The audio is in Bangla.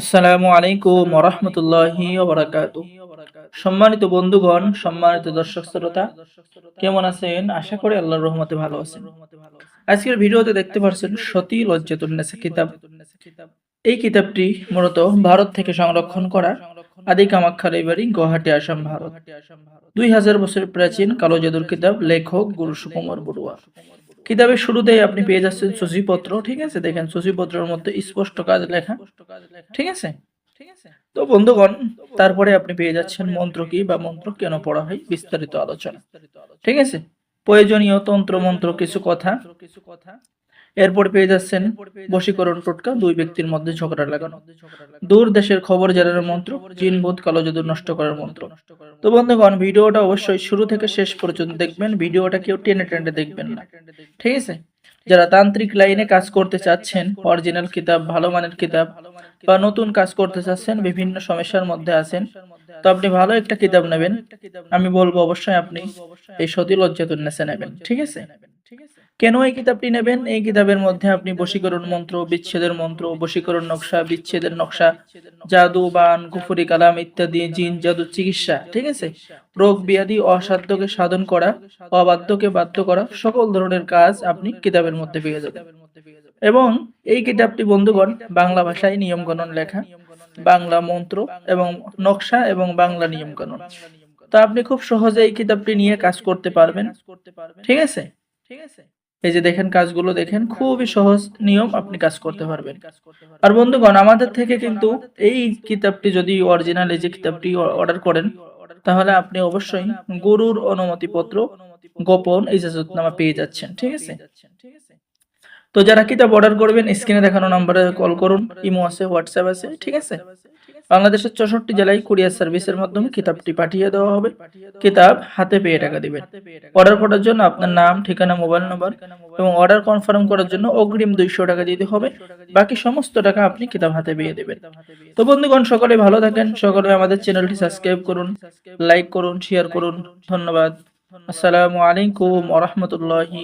আসসালামু আলাইকুম ওরহমতুল্লাহি সম্মানিত বন্ধুগণ, সম্মানিত দর্শক শ্রোতা, কেমন আছেন? আশা করি আল্লাহর রহমতে ভালো আছেন। আজকের ভিডিওতে দেখতে পাচ্ছেন সতী লজ্জাতুন্নেসা কিতাব। এই কিতাবটি মূলত ভারত থেকে সংরক্ষণ করা আদি কামাখ্যা লাইব্রেরি, গুয়াহাটি, আসাম, ভারত। দুই হাজার বছর প্রাচীন কালো জাদুর কিতাব, লেখক গুরু সুকুমার বড়ুয়া। কিতাবের শুরুতেই আপনি পেয়ে যাচ্ছেন সূচিপত্র, ঠিক আছে? দেখেন, সূচিপত্রের মধ্যে স্পষ্ট কাজ লেখা, ঠিক আছে? ঠিক আছে তো বন্ধুগণ, তারপরে আপনি পেয়ে যাচ্ছেন মন্ত্র কি বা মন্ত্র কেন পড়া হয় বিস্তারিত আলোচনা, ঠিক আছে? প্রয়োজনীয় তন্ত্র মন্ত্র কিছু কথা। কিছু কথা। এরপর পেয়ে যাচ্ছেন বশীকরণ টোটকা দুই ব্যক্তির মধ্যে ঝগড়া লাগানো। দূর দেশের খবর জানানোর মন্ত্র জিন বোধ কালো জাদু নষ্ট করার মন্ত্র। তো বন্ধুগণ ভিডিওটা অবশ্যই শুরু থেকে শেষ পর্যন্ত দেখবেন ভিডিওটা কেউ টেনে টেনে দেখবেন না। ঠিক আছে? যারা তান্ত্রিক লাইনে কাজ করতে চাচ্ছেন অরিজিনাল কিতাব, ভালো মানের কিতাব, বা নতুন কাজ করতে চাচ্ছেন, বিভিন্ন সমস্যার মধ্যে আছেন, তো আপনি ভালো একটা কিতাব নেবেন। আমি বলব অবশ্যই আপনি এই সতী লজ্জাতুন্নেসে নেবেন, ঠিক আছে? কেন এই কিতাবটি নেবেন? এই কিতাবের মধ্যে আপনি বশীকরণ মন্ত্র, বিচ্ছেদের মন্ত্র, বশীকরণ নকশা, বিচ্ছেদের নকশা, জাদু, বান, কুফুরি কালাম ইত্যাদি, জিন, জাদু, চিকিৎসা, ঠিক আছে? রোগ, ব্যাধি, অসাধ্যকে সাধন করা, অবাধ্যকে বাধ্য করা, সকল ধরনের কাজ আপনি কিতাবের মধ্যে পেয়ে যাবেন। এবং এই কিতাবটি, বন্ধুগণ, বাংলা ভাষায় নিয়মকানুন লেখা, বাংলা মন্ত্র এবং নকশা এবং বাংলা নিয়মকানুন। তা আপনি খুব সহজে এই কিতাবটি নিয়ে কাজ করতে পারবেন, ঠিক আছে? ঠিক আছে? এই যে দেখেন কাজগুলো দেখেন খুবই সহজ নিয়ম আপনি কাজ করতে পারবেন। আর বন্ধুগণ আমাদের থেকে কিন্তু এই কিতাবটি যদি অরিজিনাল এই যে কিতাবটি অর্ডার করেন তাহলে আপনি অবশ্যই গরুর অনুমতিপত্র গোপন ইজাজতনামা পেয়ে যাচ্ছেন ঠিক আছে? তো যারা কিতাব অর্ডার করবেন স্ক্রিনে দেখানো নাম্বারে কল করুন, ইমো আছে হোয়াটসঅ্যাপ আছে, ঠিক আছে? বাংলাদেশের চৌষট্টি জেলায় কুরিয়ার সার্ভিসের মাধ্যমে কিতাবটি পাঠিয়ে দেওয়া হবে। কিতাব হাতে পেয়ে টাকা দিবেন। অর্ডার করার জন্য আপনার নাম, ঠিকানা মোবাইল নম্বর এবং অর্ডার কনফার্ম করার জন্য অগ্রিম দুইশো টাকা দিতে হবে। বাকি সমস্ত টাকা আপনি কিতাব হাতে পেয়ে দেবেন। তো বন্ধুগণ, সকলে ভালো থাকেন, সকলে আমাদের চ্যানেলটি সাবস্ক্রাইব করুন লাইক করুন শেয়ার করুন। ধন্যবাদ। আসসালামু আলাইকুম ওরহমতুল্লাহি